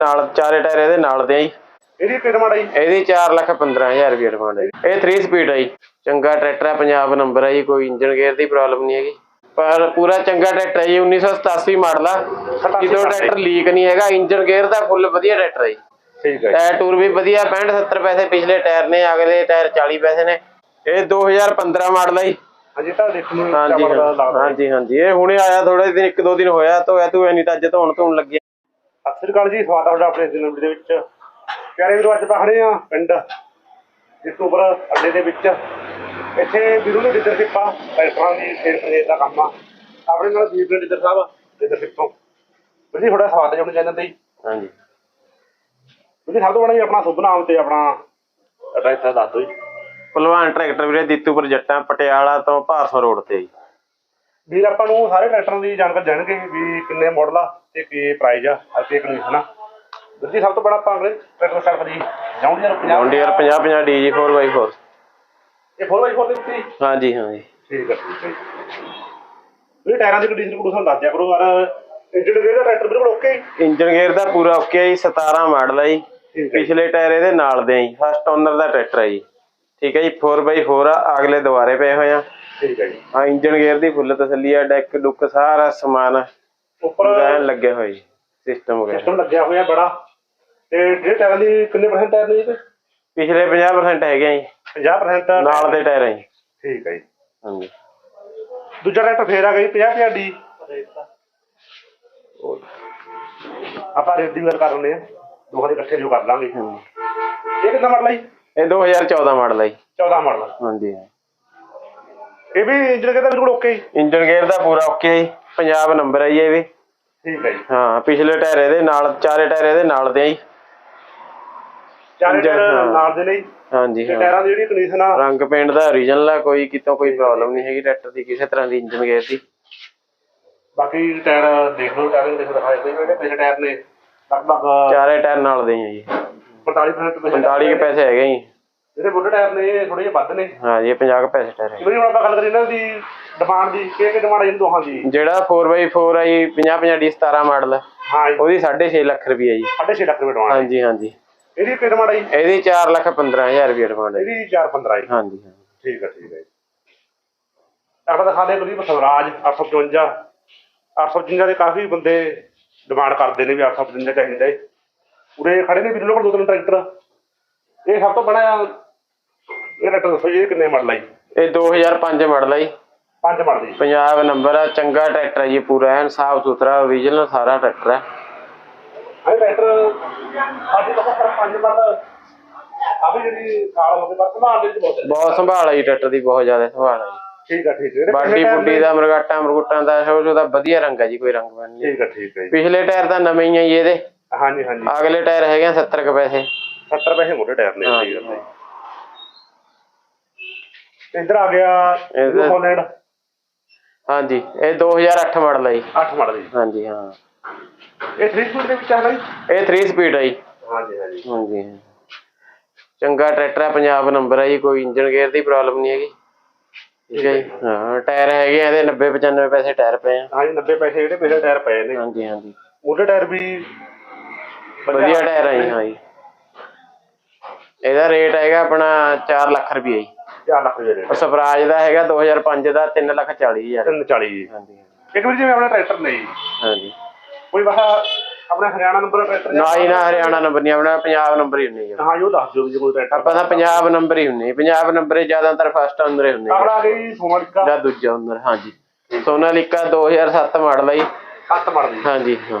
ਨਾਲ ਚਾਰੇ ਟਾਇਰ ਇਹਦੇ ਨਾਲ ਦੇ ਆ ਜੀ। ਇਹਦੀ ਕਿੰਨਾ ਮਾੜਾ ਜੀ? ਇਹਦੀ 4 ਲੱਖ 15000 ਰੁਪਏ ਡਿਮਾਂਡ ਹੈ ਜੀ। ਇਹ 3 ਸਪੀਡ ਹੈ ਜੀ। ਚੰਗਾ ਟਰੈਕਟਰ ਹੈ ਪੰਜਾਬ ਨੰਬਰ ਹੈ ਜੀ ਕੋਈ ਇੰਜਨ ਗੇਅਰ ਦੀ ਪ੍ਰੋਬਲਮ ਨਹੀਂ ਹੈਗੀ। ਪਰ ਪੂਰਾ ਚੰਗਾ ਟਰੈਕਟਰ ਹੈ ਜੀ 1987 ਮਾਡਲ ਆ। ਜਦੋਂ ਟਰੈਕਟਰ ਲੀਕ ਨਹੀਂ ਹੈਗਾ ਇੰਜਨ ਗੇਅਰ ਦਾ ਫੁੱਲ ਵਧੀਆ ਟਰੈਕਟਰ ਹੈ ਜੀ। ਠੀਕ ਹੈ ਟਾਇਰ ਟੂਰ ਵੀ ਵਧੀਆ 65 70 ਪੈਸੇ ਪਿਛਲੇ ਟਾਇਰ ਨੇ ਅਗਲੇ ਟਾਇਰ 40 ਪੈਸੇ ਨੇ। ਇਹ 2015 ਮਾਡਲ ਹੈ ਜੀ। ਹਾਂਜੀ ਤਾਂ ਦੇਖਣ ਨੂੰ ਹਾਂਜੀ ਲੱਗਦਾ। ਹਾਂਜੀ ਹਾਂਜੀ। ਇਹ ਹੁਣੇ ਆਇਆ ਥੋੜੇ ਦਿਨ ਇੱਕ ਦੋ ਦਿਨ ਹੋਇਆ ਧੋਇਆ ਤੂੰ ਨਹੀਂ ਤਾਂ ਅੱਜ ਧੋਣ ਧੋਣ ਲੱਗੇ। ਸਤਿ ਸ੍ਰੀ ਅਕਾਲ ਜੀ ਸਵਾਗਤ ਹੈ ਤੁਹਾਡਾ ਆਪਣੇ ਜ਼ਿਲ੍ਹੇ ਦੇ ਵਿੱਚ। ਪਿਆਰੇ ਵੀਰੋ ਅੱਜ ਖੜੇ ਆ ਪਿੰਡ ਅਕਤੂਬਰ ਅੱਡੇ ਦੇ ਵਿੱਚ। ਇੱਥੇ ਵੀਰੋ ਨੇ ਲੀਡਰਸ਼ਿਪ ਆ ਟਰੈਕਟਰਾਂ ਦੀ ਸੇਲ ਪਰੇਡ ਦਾ ਕੰਮ ਆ। ਆਪਣੇ ਨਾਲ ਵੀਰ ਨੇ ਲੀਡਰ ਸਾਹਿਬ ਲੀਡਰਸ਼ਿਪ ਤੋਂ। ਵੀਰ ਜੀ ਤੁਹਾਡਾ ਸਵਾਗਤ ਆਪਣੇ ਚੈਨਲ ਤੇ ਜੀ। ਹਾਂਜੀ। ਵੀਰ ਜੀ ਸਭ ਤੋਂ ਬੜਾ ਜੀ ਆਪਣਾ ਸ਼ੁਭ ਨਾਮ ਤੇ ਆਪਣਾ ਐਡਰੈਸ ਦੱਸ ਦਿਓ ਜੀ। ਭਲਵਾਨ ਟਰੈਕਟਰ ਵੀਰੇ ਦਿੱਤੂਪੁਰ ਜੱਟਾਂ ਪਟਿਆਲਾ ਤੋਂ ਭਾਰਸੋਂ ਰੋਡ ਤੇ ਜੀ। ਵੀਰ ਆਪਾਂ ਨੂੰ ਸਾਰੇ ਟਰੈਕਟਰਾਂ ਦੀ ਜਾਣਕਾਰੀ ਦੇਣਗੇ ਵੀ ਕਿੰਨੇ ਮਾਡਲ ਆ ਤੇ ਕੀ ਪ੍ਰਾਈਸ ਆ ਅਤੇ ਕੰਡੀਸ਼ਨ ਆ ਵੀਰ ਜੀ ਸਭ ਤੋਂ ਬੜਾ ਆਪਾਂ ਅਗਲੇ ਟਰੈਕਟਰ ਸਟਾਰਟ ਕਰੀ ਜਾਉਂਡੀਅਰ 50 ਜੌਂਡੀਅਰ 50 50 ਡੀਜੀ 4x4 ਇਹ 4x4 ਦੇ ਉੱਤੇ ਹੀ? ਹਾਂਜੀ ਹਾਂਜੀ। ਠੀਕ ਹੈ ਠੀਕ ਹੈ ਇਹ ਟਾਇਰਾਂ ਦੀ ਕੰਡੀਸ਼ਨ ਕੋਲ ਸਾਨੂੰ ਦੱਸ ਦਿਆ ਕਰੋ ਯਾਰ ਇੰਜਨ ਗੇਅਰ ਦਾ ਟਰੈਕਟਰ ਬਿਲਕੁਲ ਓਕੇ ਇੰਜਨ ਗੇਅਰ ਦਾ ਪੂਰਾ ਓਕੇ ਹੈ ਜੀ 17 ਮਾਡਲ ਹੈ ਜੀ। ਠੀਕ ਹੈ ਪਿਛਲੇ ਟਾਇਰ ਇਹਦੇ ਨਾਲ ਦੇ ਆ ਜੀ ਫਸਟ ਓਨਰ ਦਾ ਟਰੈਕਟਰ ਹੈ ਜੀ। ਠੀਕ ਹੈ ਜੀ 4x4 ਆ ਅਗਲੇ ਦੁਆਰੇ ਪਏ ਹੋਏ ਆ। ਠੀਕ ਹੈ ਜੀ। ਆ ਇੰਜਨ ਗੇਅਰ ਦੀ ਫੁੱਲ ਤਸੱਲੀ ਆ ਡੈਕ ਡੁੱਕ ਸਾਰਾ ਸਮਾਨ ਉੱਪਰ ਐਨ ਲੱਗੇ ਹੋਏ ਜੀ ਸਿਸਟਮ ਵਗੈਰਾ। ਸਿਸਟਮ ਲੱਗਿਆ ਹੋਇਆ ਬੜਾ। ਤੇ ਜਿਹੜੇ ਟਾਇਰਾਂ ਦੀ ਕਿੰਨੇ ਪਰਸੈਂਟ ਟਾਇਰ ਨੇ ਜੀ ਪਿਛਲੇ 50% ਹੈਗੇ ਆ ਜੀ। 50% ਨਾਲ ਦੇ ਟਾਇਰ ਹੈ ਜੀ। ਠੀਕ ਹੈ ਜੀ। ਹਾਂਜੀ। ਦੂਜਾ ਟਰੈਕਟਰ ਫੇਰ ਆ ਗਈ 50 50 ਡੀ। ਆਪਾਂ ਰੇਟ ਦੀ ਗੱਲ ਕਰ ਲੈਂਦੇ ਆ। ਦੋਹਾਂ ਦੇ ਇਕੱਠੇ ਜੋ ਕਰ ਲਾਂਗੇ। ਇਹ ਕਿੰਨਾ ਮਾਡਲ ਹੈ ਇਹ 2014 ਮਾਡਲ ਹੈ ਜੀ। 14 ਮਾਡਲ ਹਾਂਜੀ। ਇਹ ਵੀ ਇੰਜਨ ਗੇਅਰ ਦਾ ਬਿਲਕੁਲ ਓਕੇ ਜੀ ਇੰਜਨ ਗੇਅਰ ਦਾ ਪੂਰਾ ਓਕੇ ਹੈ ਜੀ ਪੰਜਾਬ ਨੰਬਰ ਹੈ ਜੀ ਇਹ ਵੀ। ਠੀਕ ਹੈ ਜੀ। ਹਾਂ ਪਿਛਲੇ ਟਾਇਰ ਇਹਦੇ ਨਾਲ ਚਾਰੇ ਟਾਇਰ ਇਹਦੇ ਨਾਲ ਦੇ ਆ ਜੀ। ਚਾਰੇ ਟਾਇਰ ਹਾਂ। ਨਾਲ ਦੇ ਜੀ। ਹਾਂਜੀ ਤੇ ਹਾਂ। ਟਾਇਰਾਂ ਦੀ ਜਿਹੜੀ ਕੰਡੀਸ਼ਨ ਆ। ਰੰਗ ਪੇਂਟ ਦਾ ਓਰੀਜਨਲ ਆ ਕੋਈ ਕਿਤੋਂ ਕੋਈ ਪ੍ਰੋਬਲਮ ਨਹੀਂ ਹੈਗੀ ਟਰੈਕਟਰ ਦੀ ਕਿਸੇ ਤਰ੍ਹਾਂ ਦੀ ਇੰਜਨ ਗੇਅਰ ਦੀ। ਬਾਕੀ ਟਾਇਰ ਦੇਖ ਲਓ ਟਾਇਰ ਦੇਖ ਦਿਖਾਏ ਕੋਈ ਜਿਹੜੇ ਪਿਛਲੇ ਟਾਇਰ ਨੇ। ਲਗਭਗ ਚਾਰੇ ਟਾਇਰ ਨਾਲ ਦੇ ਆ ਜੀ। 45% ਪਿਛਲੇ 45 ਕੇ ਪੈਸੇ ਹੈਗੇ ਜੀ। ਜਿਹੜੇ ਬੁੱਢੇ ਟਾਇਰ ਨੇ ਇਹ ਥੋੜੇ ਜਿਹੇ ਵੱਧ ਨੇ। ਹਾਂ ਜੀ ਇਹ 50 ਕੇ ਪੈਸੇ ਟਾਇਰ ਹੈ ਜਿਵੇਂ ਹੁਣ ਆਪਾਂ ਗੱਲ ਕਰੀਏ ਇਹਨਾਂ ਦੀ ਡਿਮਾਂਡ ਦੀ ਕਿ ਕਿ ਡਿਮਾਂਡ ਇਹਨਾਂ ਦੋਹਾਂ ਦੀ? ਜਿਹੜਾ 4x4 ਆ ਜੀ 50 50 ਡੀ 17 ਮਾਡਲ। ਹਾਂ ਜੀ। ਉਹਦੀ 6.5 ਲੱਖ ਰੁਪਏ ਜੀ। 6.5 ਲੱਖ ਰੁਪਏ ਡਿਮਾਂਡ ਹਾਂਜੀ ਹਾਂਜੀ। ਇਹਦੀ ਕਿ ਡਿਮਾਂਡ ਹੈ ਇਹਦੀ 4 ਲੱਖ 15000 ਰੁਪਏ ਡਿਮਾਂਡ ਹੈ। ਇਹਦੀ 415 ਜੀ। ਹਾਂਜੀ ਹਾਂ। ਠੀਕ ਹੈ ਠੀਕ ਹੈ ਆਪਾਂ ਦਿਖਾਦੇ ਕਰੀਬ ਸਵਰਾਜ 855 855 ਦੇ ਕਾਫੀ ਬੰਦੇ ਡਿਮਾਂਡ ਕਰਦੇ ਨੇ ਵੀ 855 ਚਾਹੀਦਾ ਹੈ ਉਰੇ ਖੜੇ ਨੇ ਵੀਰ ਲੋਕ ਦੋ ਤਿੰਨ ਟਰੈਕਟਰ। ਇਹ ਸਭ ਤੋਂ ਬੜਾ ਇਹ ਦੱਸੋ ਜੀ ਇਹ ਕਿੰਨੇ ਮਾਡਲ ਜੀ? ਇਹ 2005 ਮਾਡਲ ਜੀ। ਪੰਜ ਮਾਡਲ ਜੀ। ਪੰਜਾਬ ਨੰਬਰ ਆ ਚੰਗਾ ਟਰੈਕਟਰ ਹੈ ਜੀ ਪੂਰਾ ਐਨ ਸਾਫ਼ ਸੁਥਰਾ ਓਰੀਜਨਲ ਸਾਰਾ ਟਰੈਕਟਰ ਹੈ ਹਾਂ ਟਰੈਕਟਰ ਸਾਡੇ ਤੋਂ ਪਰ ਪੰਜ ਮਾਡਲ ਕਾਫੀ ਜਿਹੜੀ ਸਾਲ ਹੋ ਗਏ ਪਰ ਸੰਭਾਲ ਦੇ ਵਿੱਚ ਬਹੁਤ ਹੈ। ਬਹੁਤ ਸੰਭਾਲ ਹੈ ਜੀ ਟਰੈਕਟਰ ਦੀ ਬਹੁਤ ਜ਼ਿਆਦਾ ਸੰਭਾਲ ਹੈ ਜੀ। ਠੀਕ ਹੈ ਠੀਕ ਹੈ ਬਾਡੀ ਬੁੱਡੀ ਦਾ ਮਰਗਾਟਾ ਮਰਗੁੱਟਾਂ ਦਾ ਸ਼ੋਸ਼ ਉਹਦਾ ਵਧੀਆ ਰੰਗ ਹੈ ਜੀ ਕੋਈ ਰੰਗ ਬਣ ਨਹੀਂ। ਠੀਕ ਹੈ ਠੀਕ ਹੈ ਜੀ। ਪਿਛਲੇ ਟਾਇਰ ਤਾਂ ਨਵੇਂ ਹੀ ਆ ਜੀ ਇਹਦੇ। ਹਾਂਜੀ ਹਾਂਜੀ। ਅਗਲੇ ਟਾਇਰ ਹੈਗੇ ਆ 70 ਕੁ ਪੈਸੇ। 70 ਪੈਸੇ ਮੋਟੇ ਟਾਇਰ ਨੇ ਠੀਕ ਹੈ ਤੇ ਇੱਧਰ ਆ ਗਿਆ ਹੋਲੈਂਡ ਹਾਂਜੀ ਇਹ 2008 ਮਾਡਲ ਹੈ ਜੀ। 8 ਮਾਡਲ ਜੀ। ਹਾਂਜੀ ਹਾਂ। ਇਹ 3 ਸਪੀਡ ਦੇ ਵਿੱਚ ਆ ਜੀ ਇਹ 3 ਸਪੀਡ ਹੈ ਜੀ। ਹਾਂਜੀ ਹਾਂਜੀ। ਹਾਂਜੀ ਹਾਂ। ਚੰਗਾ ਟਰੈਕਟਰ ਹੈ ਪੰਜਾਬ ਨੰਬਰ ਹੈ ਜੀ ਕੋਈ ਇੰਜਨ ਗੇਅਰ ਦੀ ਪ੍ਰੋਬਲਮ ਨਹੀਂ ਹੈਗੀ। ਠੀਕ ਹੈ ਜੀ? ਹਾਂ ਟਾਇਰ ਹੈਗੇ ਆ ਇਹਦੇ 90 95 ਪੈਸੇ ਟਾਇਰ ਪਏ ਆ। ਹਾਂਜੀ 90 ਪੈਸੇ ਜਿਹੜੇ ਪਿਛਲੇ ਟਾਇਰ ਪਏ ਨੇ। ਹਾਂਜੀ ਹਾਂਜੀ। ਮੋਟੇ ਟਾਇਰ ਵੀ ਵਧੀਆ ਟਾਇਰ ਹੈ ਜੀ ਹਾਂ ਜੀ। ਇਹਦਾ ਰੇਟ ਹੈਗਾ ਆਪਣਾ 4 ਲੱਖ ਰੁਪਏ ਜੀ। 4 ਲੱਖ ਰੁਪਏ ਦੇ ਔਰ ਸਵਰਾਜ ਦਾ ਹੈਗਾ 2005 ਦਾ 3 ਲੱਖ 40 ਹਜ਼ਾਰ। 340 ਜੀ ਹਾਂਜੀ ਇੱਕ ਵਾਰੀ ਜਿਵੇਂ ਆਪਣਾ ਟਰੈਕਟਰ ਜੀ ਹਾਂਜੀ। ਕੋਈ ਵਾਹ ਆਪਣਾ ਹਰਿਆਣਾ ਨੰਬਰ ਟਰੈਕਟਰ ਨਾ ਹੀ ਨਾ ਹਰਿਆਣਾ ਨੰਬਰ ਨਹੀਂ ਆਪਣਾ ਪੰਜਾਬ ਨੰਬਰ ਹੀ ਹੁੰਨੇ ਜੀ। ਹਾਂ ਉਹ ਦੱਸ ਦਿਓ ਜੇ ਕੋਈ ਟਰੈਕਟਰ ਆਪਾਂ ਤਾਂ ਪੰਜਾਬ ਨੰਬਰ ਹੀ ਹੁੰਨੇ ਪੰਜਾਬ ਨੰਬਰ ਹੀ ਜ਼ਿਆਦਾਤਰ ਫਸਟ ਅੰਦਰ ਹੀ ਹੁੰਨੇ ਅਗਲਾ ਆ ਗਈ ਸੋਨਾਲਿਕਾ। ਜਾਂ ਦੂਜਾ ਅੰਦਰ ਹਾਂਜੀ। ਸੋਨਾਲੀਕਾ 2007 ਮਾਡਲ ਹੈ ਜੀ। 7 ਮਾਡਲ ਜੀ। ਹਾਂਜੀ ਹਾਂ।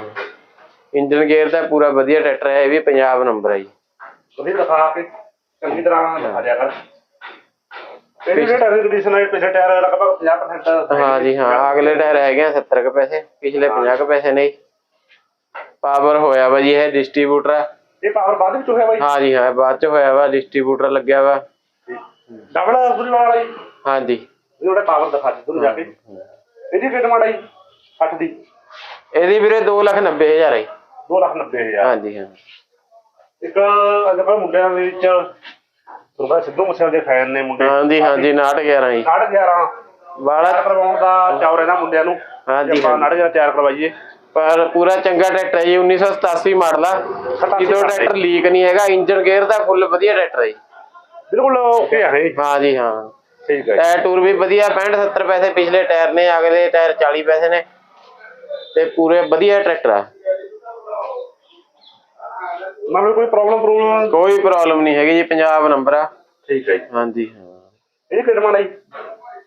ਇੰਜਨ ਗੇਅਰ ਦਾ ਪੂਰਾ ਵਧੀਆ ਟਰੈਕਟਰ ਹੈ ਇਹ ਵੀ ਪੰਜਾਬ ਨੰਬਰ ਹੈ ਜੀ। ਤੁਸੀਂ ਦਿਖਾ ਕੇ ਚੰਗੀ ਤਰ੍ਹਾਂ ਦਿਖਾ ਦਿਆ ਕਰ। ਇਹਦੇ ਜਿਹੜੇ ਟਾਇਰ ਦੀ ਕੰਡੀਸ਼ਨ ਹੈ ਪਿਛਲੇ ਟਾਇਰ ਲਗਭਗ 50% ਹਾਂਜੀ ਹਾਂ ਅਗਲੇ ਟਾਇਰ ਹੈਗੇ ਆ 70 ਕੁ ਪੈਸੇ ਪਿਛਲੇ 50 ਕੁ ਪੈਸੇ ਨੇ ਪਾਵਰ ਹੋਇਆ ਵਾ ਜੀ ਇਹ ਡਿਸਟ੍ਰੀਬਿਊਟਰ ਆ। ਇਹ ਪਾਵਰ ਬਾਅਦ ਵਿੱਚ ਹੋਇਆ ਬਾਈ? ਹਾਂਜੀ ਹਾਂ ਬਾਅਦ ਚ ਹੋਇਆ ਵਾ ਡਿਸਟ੍ਰੀਬਿਊਟਰ ਲੱਗਿਆ ਵਾ। ਡਬਲ ਗੁਰੀ ਵਾਲਾ ਜੀ। ਹਾਂਜੀ ਇਹਦਾ ਪਾਵਰ ਦਿਖਾ ਦੇ ਤੁਹਾਨੂੰ ਜਾ ਕੇ। ਇਹਦੀ ਕਿੰਨਾ ਮਾੜਾ ਜੀ 60 ਦੀ। ਇਹਦੀ ਵੀਰੇ 2 ਲੱਖ 90 ਹਜ਼ਾਰ ਹੈ ਜੀ। 2 ਲੱਖ 90 ਹਜ਼ਾਰ। ਹਾਂਜੀ ਹਾਂ। ਇੱਕ ਅੱਜ ਮੁੰਡਿਆਂ ਦੇ ਵਿੱਚ ਤੁਹਾਨੂੰ ਸਿੱਧੂ ਮੂਸੇ ਦੇ ਫੈਨ ਨੇ ਮੁੰਡੇ। ਹਾਂਜੀ ਹਾਂਜੀ 911 ਜੀ। 11.5 ਵਾਲਾ ਤਿਆਰ ਕਰਵਾਉਣ ਦਾ ਚੌਰ ਇਹਨਾਂ ਮੁੰਡਿਆਂ ਨੂੰ। ਹਾਂਜੀ ਆਪਾਂ ਹਾਂਜੀ। 11.5 ਤਿਆਰ ਕਰਵਾਈਏ। ਪਰ ਪੂਰਾ ਚੰਗਾ ਟਰੈਕਟਰ ਹੈ ਜੀ 1987 ਮਾਡਲ ਆ। ਕਿਤੋਂ ਟਰੈਕਟਰ ਲੀਕ ਨਹੀਂ ਹੈਗਾ ਇੰਜਨ ਗੇਅਰ ਦਾ ਫੁੱਲ ਵਧੀਆ ਟਰੈਕਟਰ ਹੈ ਜੀ। ਬਿਲਕੁਲ ਓਕੇ ਹੈ ਜੀ। ਹਾਂ ਜੀ ਹਾਂ। ਠੀਕ ਹੈ ਟਾਇਰ ਟੂਰ ਵੀ ਵਧੀਆ 65 70 ਪੈਸੇ ਪਿਛਲੇ ਟਾਇਰ ਨੇ ਅਗਲੇ ਟਾਇਰ 40 ਪੈਸੇ ਨੇ। ਤੇ ਪੂਰੇ ਵਧੀਆ ਟਰੈਕਟਰ ਆ। ਮਤਲਬ ਕੋਈ ਪ੍ਰੋਬਲਮ ਪ੍ਰੋਬਲਮ ਕੋਈ ਪ੍ਰੋਬਲਮ ਨਹੀਂ ਹੈਗੀ ਜੀ ਪੰਜਾਬ ਨੰਬਰ ਆ। ਠੀਕ ਹੈ ਜੀ। ਹਾਂਜੀ ਹਾਂ। ਇਹਦੀ ਡਿਮਾਂਡ ਹੈ ਜੀ?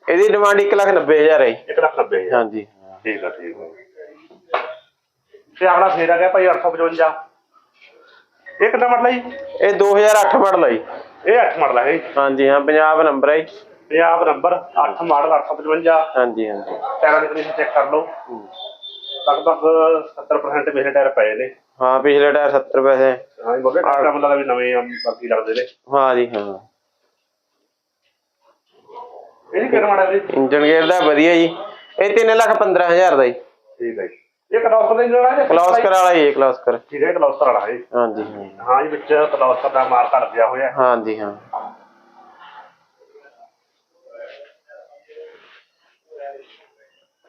ਇਹਦੀ ਡਿਮਾਂਡ 1,90,000 ਹੈ ਜੀ। 1 ਲੱਖ 90 ਹਜ਼ਾਰ। ਹਾਂਜੀ। ਠੀਕ ਹੈ ਠੀਕ ਹੈ ਤੇ ਆਪਣਾ ਫੇਰ ਆ ਗਿਆ ਭਾਈ 855 ਇਹ ਕਿੰਨਾ ਮਾਡਲ ਹੈ ਜੀ? ਇਹ 2008 ਮਾਡਲ ਹੈ ਜੀ। ਇਹ 8 ਮਾਡਲ ਹੈ ਜੀ ਹਾਂਜੀ ਹਾਂ ਪੰਜਾਬ ਨੰਬਰ ਹੈ ਜੀ। ਪੰਜਾਬ ਨੰਬਰ 8 ਮਾਡਲ 855 ਹਾਂਜੀ ਹਾਂਜੀ। ਟਾਇਰਾਂ ਦੀ ਕੰਡੀਸ਼ਨ ਚੈੱਕ ਕਰ ਲਓ। ਲਗਭਗ 70% ਮੇਰੇ ਟਾਇਰ ਪਏ ਨੇ। ਹਾਂ ਪਿਛਲੇ ਟਾਇਰ 70 ਪੈਸੇ। ਹਾਂ ਇਹ ਬੋਲੇ ਟਾਇਰ ਮੈਨੂੰ ਲੱਗਦਾ ਵੀ ਨਵੇਂ ਆ ਬਾਕੀ ਲੱਗਦੇ ਨੇ। ਹਾਂ ਜੀ ਹਾਂ। ਇਹਦੀ ਕਿੰਨਾ ਮਾਡਲ ਹੈ ਜੀ। ਇੰਜਨ ਗੇਅਰ ਦਾ ਵਧੀਆ ਜੀ। ਇਹ 3,15,000 ਦਾ ਜੀ। ਠੀਕ ਹੈ ਜੀ। ਇਹ ਕਲੌਸਟਰ ਦਾ ਇੰਜਨ ਹੈ? ਕਲੌਸਕਰ ਵਾਲਾ ਜੀ ਕਲੌਸਕਰ ਠੀਕ ਹੈ ਕਲੌਸਟਰ ਵਾਲਾ ਹੈ। ਹਾਂਜੀ ਹਾਂ। ਹਾਂ ਜੀ ਵਿੱਚ ਕਲੌਸਟਰ ਦਾ ਮਾਰਕਾ ਲੱਗਿਆ ਹੋਇਆ। ਹੈ। ਹਾਂਜੀ ਹਾਂ।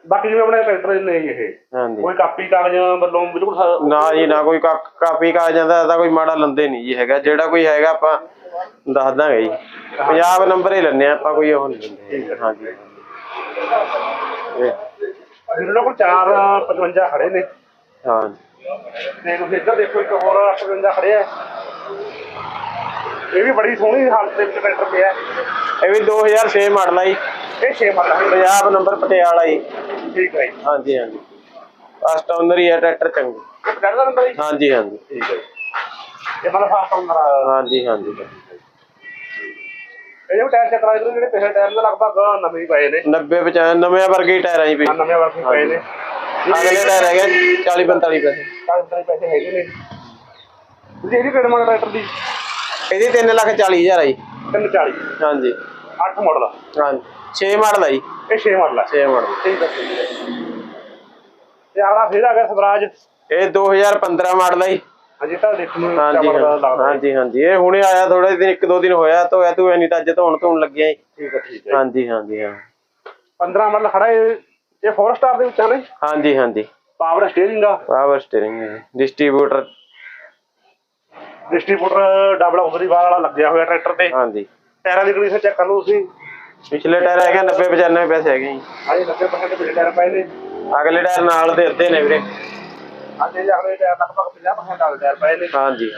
ਬਾਕੀ ਜਿਵੇਂ ਆਪਣੇ ਟਰੈਕਟਰ ਨੇ ਇਹ ਹਾਂਜੀ। ਕੋਈ ਕਾਪੀ ਕਾਗਜ਼ ਵੱਲੋਂ ਬਿਲਕੁਲ ਸ- ਨਾ ਜੀ ਨਾ ਕੋਈ ਕਾ- ਕਾਪੀ ਕਾ ਜਾਂਦਾ ਤਾਂ ਕੋਈ ਮਾੜਾ ਲੰਦੇ ਨਹੀਂ ਜੀ ਹੈਗਾ। ਜਿਹੜਾ ਕੋਈ ਹੈਗਾ ਆਪਾਂ ਦੱਸ ਦਾਂਗੇ ਜੀ। ਪੰਜਾਬ ਨੰਬਰ ਹੀ ਲੈਣੇ ਆਪਾਂ ਕੋਈ ਉਹ ਨਹੀਂ ਲੈਂਦੇ। ਹਾਂਜੀ। ਇਹ, ਇਹਨਾਂ ਕੋਲ 4 55 ਖੜੇ ਨੇ। ਹਾਂ। ਤੇ ਤੁਸੀਂ ਇੱਧਰ ਦੇਖੋ ਇੱਕ ਹੋਰ 55 ਖੜੇ ਆ। ਇਹ ਵੀ ਬੜੀ ਸੋਹਣੀ ਹਾਲਤ ਦੇ ਵਿੱਚ ਟਰੈਕਟਰ ਪਿਆ। ਹੈ। ਇਹ ਵੀ 2006 ਮਾਡਲ ਆ ਜੀ। ਇਹ 6 ਮਾਡਲ ਹੈ ਪੰਜਾਬ ਨੰਬਰ ਪਟਿਆਲਾ ਜੀ। ਠੀਕ ਹੈ ਜੀ। ਹਾਂਜੀ ਹਾਂਜੀ। ਫਸਟ ਓਨਰ ਹੀ ਹੈ ਟਰੈਕਟਰ ਚੰਗਾ। ਪਟਿਆਲਾ ਦਾ ਨੰਬਰ ਜੀ? ਹਾਂਜੀ ਹਾਂਜੀ। ਠੀਕ ਹੈ ਜੀ। ਇਹ ਮਤਲਬ ਫਾਸਟ ਨੰਬਰ ਹਾਂਜੀ ਹਾਂਜੀ। ਇਹ ਜਿਹੜੇ ਟਾਇਰ ਚੈੱਕ ਕਰਾਏ ਜਿਹੜੇ ਪਿਛਲੇ ਟਾਇਰ ਦੇ ਲਗਭਗ ਨਵੇਂ ਹੀ ਪਏ ਨੇ। 90 95 ਨਵੇਂ ਵਰਗੇ ਹੀ ਟਾਇਰਾਂ ਜੀ ਵੀ ਆਹ ਨਵੇਂ ਵਰਕੇ ਪਏ ਨੇ। ਅਗਲੇ ਟਾਇਰ ਹੈਗੇ 40 45 ਪੈਸੇ ਕਾਗਜ਼ ਦੇ ਪੈਸੇ ਹੈਗੇ ਨੇ। ਤੁਸੀਂ ਇਹਦੀ ਕਿਹੜੇ ਮਾਡਲ ਟਰੈਕਟਰ ਦੀ? ਇਹਦੀ 3 ਲੱਖ 40 ਹਜ਼ਾਰ ਆ ਜੀ। 340 ਹਾਂਜੀ। 8 ਮਾਡਲ ਹਾਂਜੀ 6 ਮਾਡਲ ਆ ਜੀ। ਇਹ 6 ਮਾਡਲ ਹੈ 6 ਮਾਡਲ ਠੀਕ ਹੈ ਤੇ ਆਲਾ ਫਿਰ ਆ ਗਿਆ ਸਵਰਾਜ। ਇਹ 2015 ਮਾਡਲ ਆ ਜੀ। ਹਾਂਜੀ ਤਾਂ ਦੇਖਣ ਨੂੰ ਹਾਂਜੀ ਹਾਂਜੀ। ਹਾਂਜੀ ਇਹ ਹੁਣੇ ਆਇਆ ਥੋੜੇ ਦਿਨ ਇੱਕ ਦੋ ਦਿਨ ਹੋਇਆ ਧੋਇਆ ਧੋਇਆ ਨਹੀਂ ਤਾਂ ਅੱਜ ਧੋਣ ਧੋਣ ਲੱਗਿਆ ਠੀਕ ਹੈ ਠੀਕ ਹੈ ਹਾਂਜੀ ਹਾਂਜੀ ਹਾਂ। 15 ਮਾਡਲ ਖੜਾ ਹੈ ਇਹ 4 ਸਟਾਰ ਦੇ ਵਿੱਚ ਆ ਨੇ ਹਾਂਜੀ ਹਾਂਜੀ। ਪਾਵਰ ਸਟੀਅਰਿੰਗ ਆ। Power steering distributor distributor double bar ਵਾਲਾ ਲੱਗਿਆ ਹੋਇਆ ਟਰੈਕਟਰ ਤੇ। ਹਾਂਜੀ। ਟਾਇਰਾਂ ਦੀ ਕੰਡੀਸ਼ਨ ਚੈੱਕ ਕਰ ਲਓ ਤੁਸੀਂ। ਪਿਛਲੇ ਟਾਇਰ ਹੈਗੇ 90 95 ਪੈਸੇ ਹੈਗੇ ਜੀ। ਹਾਂਜੀ 90% ਪਿਛਲੇ ਟਾਇਰ ਪਏ ਨੇ। ਅਗਲੇ ਟਾਇਰ ਨਾਲ ਦੇ ਅੱਧੇ ਨੇ ਵੀਰੇ। ਅੱਜ ਇਹ ਅਗਲੇ ਟਾਇਰ ਲਗਭਗ 50% ਵਾਲੇ ਟਾਇਰ ਪਏ ਨੇ। ਹਾਂਜੀ।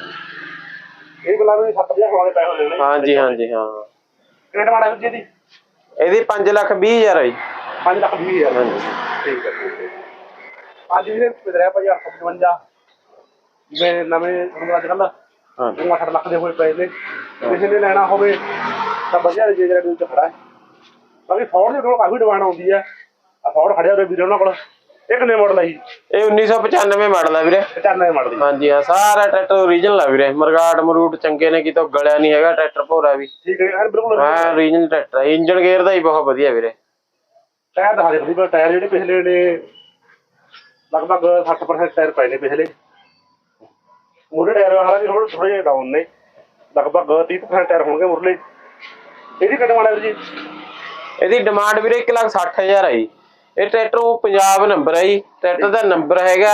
ਇਹ ਗੁਲਾਬ ਵੀ 7000 ਵਾਲੇ ਪਏ ਹੋਏ ਨੇ। ਹਾਂਜੀ ਹਾਂਜੀ ਹਾਂ। ਕਿਹੜੇ ਮਾਡਲ ਵਿੱਚ ਇਹਦੀ? ਇਹਦੀ 5 ਲੱਖ 20 ਹਜ਼ਾਰ ਆ ਜੀ। 5 ਲੱਖ 20 ਹਜ਼ਾਰ। ਹਾਂਜੀ। ਠੀਕ ਹੈ ਹੈ। ਅੱਜ ਇਹਦੇ ਪਿਛਲੇ ਭਾਈ 855 ਜਿਵੇਂ ਨਵੇਂ ਹੁਣ ਅੱਜ ਹਾਂਜੀ। ਉਹ 8 ਲੱਖ ਦੇ ਹੋਏ ਪਏ ਨੇ। ਕਿਸੇ ਨੇ ਲੈਣਾ ਹੋਵੇ ਤਾਂ ਵਧੀਆ ਜੇ ਜਿਹੜਾ ਚ ਖੜਾ ਹੈ। ਬਾਕੀ ਫੋਰਡ ਦੇ ਕੋਲ ਕਾਫੀ ਡਿਮਾਂਡ ਆਉਂਦੀ ਹੈ। ਆ ਫੋਰਡ ਖੜਿਆ ਹੋਇਆ ਵੀਰੇ ਉਹਨਾਂ ਕੋਲ। ਇਹ ਕਿੰਨੇ ਮਾਡਲ ਹੈ ਜੀ? ਇਹ 1995 ਮਾਡਲ ਆ ਵੀਰੇ। 95 ਮਾਡਲ ਹਾਂਜੀ ਹਾਂ ਸਾਰਾ ਟਰੈਕਟਰ ਓਰੀਜਨਲ ਆ ਵੀਰੇ। ਮਰਗਾਟ ਮਰੂਟ ਚੰਗੇ ਨੇ ਕਿਤੋਂ ਗਲਿਆ ਨਹੀਂ ਹੈਗਾ ਟਰੈਕਟਰ ਭੋਰਾ ਵੀ। ਠੀਕ ਹੈ ਬਿਲਕੁਲ ਹਾਂ ਓਰੀਜਨਲ ਟਰੈਕਟਰ ਹੈ ਇੰਜਨ ਗੇਅਰ ਦਾ ਹੀ ਬਹੁਤ ਵਧੀਆ ਵੀਰੇ। ਟਾਇਰ ਦਿਖਾ ਦੇ ਤੁਸੀਂ ਟਾਇਰ ਜਿਹੜੇ ਪਿਛਲੇ ਨੇ ਲਗਭਗ 60% ਟਾਇਰ ਪਏ ਨੇ ਪਿਛਲੇ। ਮੂਰੇ ਟਾਇਰ ਹਾਲਾਂਕਿ ਥੋੜੇ ਥੋੜੇ ਡਾਊਨ ਨੇ। ਲਗਭਗ 30% ਟਾਇਰ ਹੋਣਗੇ ਮੁਰਲੇ। ਇਹਦੀ ਕਿੰਨੇ ਮਾਡਲ ਜੀ? ਇਹਦੀ ਡਿਮਾਂਡ ਵੀਰੇ 1 ਲੱਖ 60 ਹਜ਼ਾਰ ਹੈ ਜੀ। ਇਹ ਟਰੈਕਟਰ ਉਹ ਪੰਜਾਬ ਨੰਬਰ ਹੈ ਜੀ। ਟਰੈਕਟਰ ਦਾ ਨੰਬਰ ਹੈਗਾ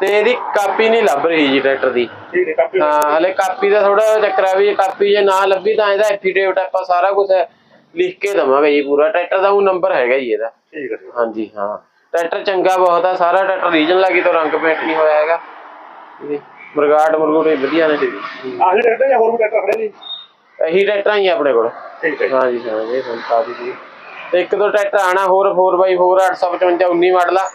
ਤੇ ਇਹਦੀ ਕਾਪੀ ਨਹੀਂ ਲੱਭ ਰਹੀ ਜੀ ਟਰੈਕਟਰ ਦੀ। ਹੈ ਹਲੇ ਕਾਪੀ ਦਾ ਥੋੜਾ ਚੱਕਰ ਆ ਵੀ ਜੇ ਕਾਪੀ ਜੇ ਨਾ ਲੱਭੀ ਤਾਂ ਇਹਦਾ ਐਫੀਡੇਵਿਟ ਆਪਾਂ ਸਾਰਾ ਕੁਝ ਲਿਖ ਕੇ ਦਵਾਂਗੇ ਜੀ ਪੂਰਾ। ਟਰੈਕਟਰ ਦਾ ਉਹ ਨੰਬਰ ਹੈਗਾ ਜੀ ਇਹਦਾ। ਠੀਕ ਹੈ। ਹਾਂਜੀ ਹਾਂ। ਟਰੈਕਟਰ ਚੰਗਾ ਬਹੁਤ ਆ ਸਾਰਾ ਟਰੈਕਟਰ ਰੀਜਨ ਲੱਗੀ ਤੋਂ ਰੰਗ ਪੇਂਟ ਨਹੀਂ ਹੋਇਆ ਹੈਗਾ। ਜੀ ਮਰਗਾਟ ਮਰਗੂਟ ਵਧੀਆ ਨੇ ਆਹ ਜਿਹੜੇ ਟਰੈਕਟਰ ਜਾਂ ਹੋਰ ਵੀ ਟਰੈਕਟਰ ਖੜੇ ਨੇ ਜੀ? ਇਹੀ ਟਰੈਕਟਰਾਂ ਹੀ ਆ ਆਪਣੇ ਕੋਲ। ਠੀਕ ਹੈ ਜੀ। ਹਾਂਜੀ ਹਾਂ ਇਹ ਸੰਤਾ ਦੀ ਜੀ। ਤੇ ਇੱਕ ਦੋ ਟਰੈਕਟਰ ਆਣਾ ਹੋਰ 4x4 855 19 ਮਾਡਲ ਆ।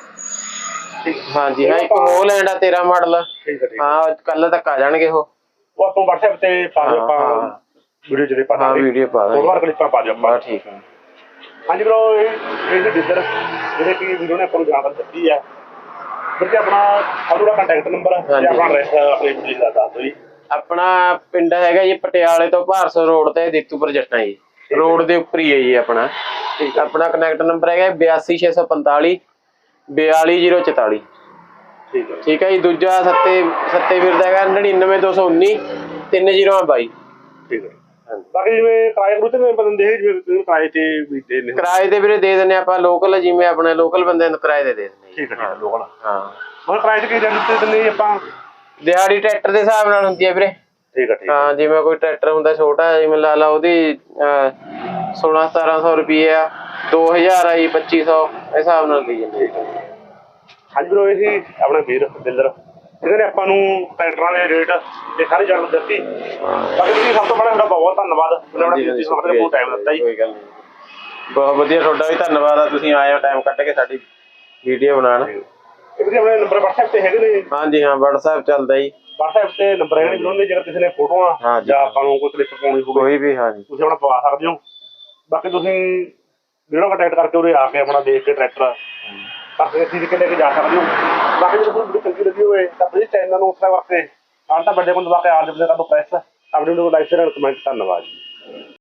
ਠੀਕ ਹਾਂਜੀ ਹਾਂ ਇੱਕ ਹੋਲੈਂਡ ਆ 13 ਮਾਡਲ ਠੀਕ ਹੈ ਠੀਕ ਹੈ। ਹਾਂ ਕੱਲ ਤੱਕ ਆ ਜਾਣਗੇ ਉਹ। ਉਹ ਆਪਾਂ WhatsApp ਤੇ ਪਾ ਦਿਓ ਹਾਂ, ਆਪਾਂ ਹਾਂ। ਵੀਡੀਓ ਜਿਹੜੇ ਪਾ ਹਾਂ ਵੀਡੀਓ ਪਾ ਦਾਂਗੇ। ਫੋਟੋਆਂ ਕਲਿੱਪਾਂ ਪਾ ਦਿਓ ਆਪਾਂ। ਬਸ ਠੀਕ ਹੈ। ਹਾਂਜੀ ਬ్రో ਇਹ ਇਹ ਡਿੱਲਰ ਜਿਹੜੇ ਕਿ ਵੀਡੀਓ ਨੇ ਆਪਾਂ ਨੂੰ ਜਾਣਕਾਰੀ ਦਿੱਤੀ ਹੈ ਫਿਰ ਤੇ ਆਪਣਾ ਆਪਣਾ ਕੰਟੈਕਟ ਨੰਬਰ ਤੇ ਹਾਂਜੀ। ਆਪਣਾ ਐਡਰੈਸ ਆਪਣੀ ਵੀਡੀਓ ਦਾ ਦੱਸ ਦਿਓ ਜੀ। ਆਪਣਾ ਪਿੰਡ ਹੈਗਾ ਜੀ ਪਟਿਆਲੇ ਤੋਂ ਭਾਰਸੋ ਰੋਡ ਤੇ ਦਿੱਤੂਪੁਰ ਜੱਟਾਂ ਜੀ। ਰੋਡ ਦੇ ਉੱਪਰ ਹੀ ਹੈ ਜੀ ਆਪਣਾ। ਆਪਣਾ ਕਨੈਕਟ ਨੰਬਰ ਹੈਗਾ 82645 42044 ਠੀਕ ਹੈ। ਠੀਕ ਹੈ ਜੀ ਦੂਜਾ ਸੱਤੇ ਸੱਤੇ ਵੀਰ ਦਾ ਹੈਗਾ 99219 3022 ਠੀਕ ਹੈ। ਬਾਕੀ ਜਿਵੇਂ ਕਿਰਾਏ ਗਰੁੱਪ ਤੇ ਬੰਦੇ ਦੇ ਜਿਵੇਂ ਤੁਸੀਂ ਕਿਰਾਏ ਤੇ ਵੀ ਦੇ ਨੇ ਕਿਰਾਏ ਤੇ ਵੀਰੇ ਦੇ ਦਿੰਦੇ ਆਪਾਂ ਲੋਕਲ ਜਿਵੇਂ ਆਪਣੇ ਲੋਕਲ ਬੰਦਿਆਂ ਨੂੰ ਕਿਰਾਏ ਦੇ ਦਿੰਦੇ ਜੀ। ਠੀਕ ਹੈ ਲੋਕਲ ਹਾਂ ਹੁਣ ਕਿਰਾਏ ਤੇ ਕੀ ਦਿੰਦੇ ਆਪਾਂ? ਦਿਹਾੜੀ ਟਰੈਕਟਰ ਦੇ ਹਿਸਾਬ ਨਾਲ ਹੁੰਦੀ ਹੈ ਵੀਰੇ। ਠੀਕ ਆ। ਹਾਂ ਜਿਵੇਂ ਕੋਈ ਟਰੈਕਟਰ ਹੁੰਦਾ ਛੋਟਾ ਜਿਵੇਂ ਲਾ ਲਾ ਉਹਦੀ 16 1700 ਰੁਪਏ ਆ 2000 ਆਈ 2500 ਇਸ ਹਿਸਾਬ ਨਾਲ ਦੀ ਜਾਂਦੀ ਹੈ ਹਾਂਜੀ ਬਰੋ ਇਹ ਸੀ ਆਪਣਾ ਵੀਰ ਦਿਲਰ ਜਿਹਨੇ ਆਪਾਂ ਨੂੰ ਟਰੈਕਟਰਾਂ ਦੇ ਰੇਟ ਇਹ ਸਾਰੀ ਜਾਣਕਾਰੀ ਦਿੱਤੀ। ਬਾਕੀ ਤੁਸੀਂ ਸਭ ਤੋਂ ਪਹਿਲਾਂ ਤੁਹਾਡਾ ਬਹੁਤ ਧੰਨਵਾਦ। ਤੇ ਬਹੁਤ ਟਾਈਮ ਦਿੱਤਾ ਜੀ। ਕੋਈ ਗੱਲ ਨਹੀਂ। ਬਹੁਤ ਵਧੀਆ ਤੁਹਾਡਾ ਵੀ ਧੰਨਵਾਦ ਆ। ਤੁਸੀਂ ਆਏ ਹੋ ਟਾਈਮ ਕੱਢ ਕੇ ਸਾਡੀ ਵੀਡੀਓ ਬਣਾਉਣ। ਇਹ ਵੀ ਆਪਣੇ ਨੰਬਰ WhatsApp ਤੇ ਹੈਗੇ ਨੇ ਹਾਂਜੀ ਹਾਂ WhatsApp ਚੱਲਦਾ ਜੀ। WhatsApp ਤੇ ਨੰਬਰ ਹੈਗੇ ਨੇ ਜਿਹਨਾਂ ਦੇ ਜੇਕਰ ਕਿਸੇ ਨੇ ਫੋਟੋਆਂ ਹਾਂਜੀ। ਜਾਂ। ਆਪਾਂ ਨੂੰ ਕੋਈ ਕਲਿੱਪ ਪਾਉਣੀ ਹੋਵੇ ਕੋਈ ਵੀ ਹਾਂਜੀ ਤੁਸੀਂ ਆਪਣਾ ਪਵਾ ਸਕਦੇ ਹੋ। ਬਾਕੀ ਤੁਸੀਂ ਵੀਡੀਓ ਕੰਟੈਕਟ ਕਰਕੇ ਉਰੇ ਆ ਕੇ ਆਪਣਾ ਦੇਖ ਕੇ ਟਰੈਕਟਰ ਆਪਣੇ ਚੀਜ਼ ਕੇ ਲੈ ਕੇ ਜਾ ਸਕਦੇ ਹੋ। ਬਾਕੀ ਜੇ ਤੁਹਾਨੂੰ ਵੀਡੀਓ ਚੰਗੀ ਲੱਗੀ ਹੋਵੇ ਤਾਂ ਪਲੀਜ਼ ਚੈਨਲ ਨੂੰ ਸਬਸਕ੍ਰਾਈਬ ਕਰਕੇ ਆਹ ਤਾਂ ਵੱਡੇ ਕੋਲ ਦਬਾ ਕੇ ਆਲ ਦੇ ਕਰ ਦੋ ਪ੍ਰੈਸ ਆਪਣੇ ਨੂੰ ਲਾਈਕ ਸ਼ੇਅਰ ਕਮੈਂਟ ਧੰਨਵਾਦ ਜੀ।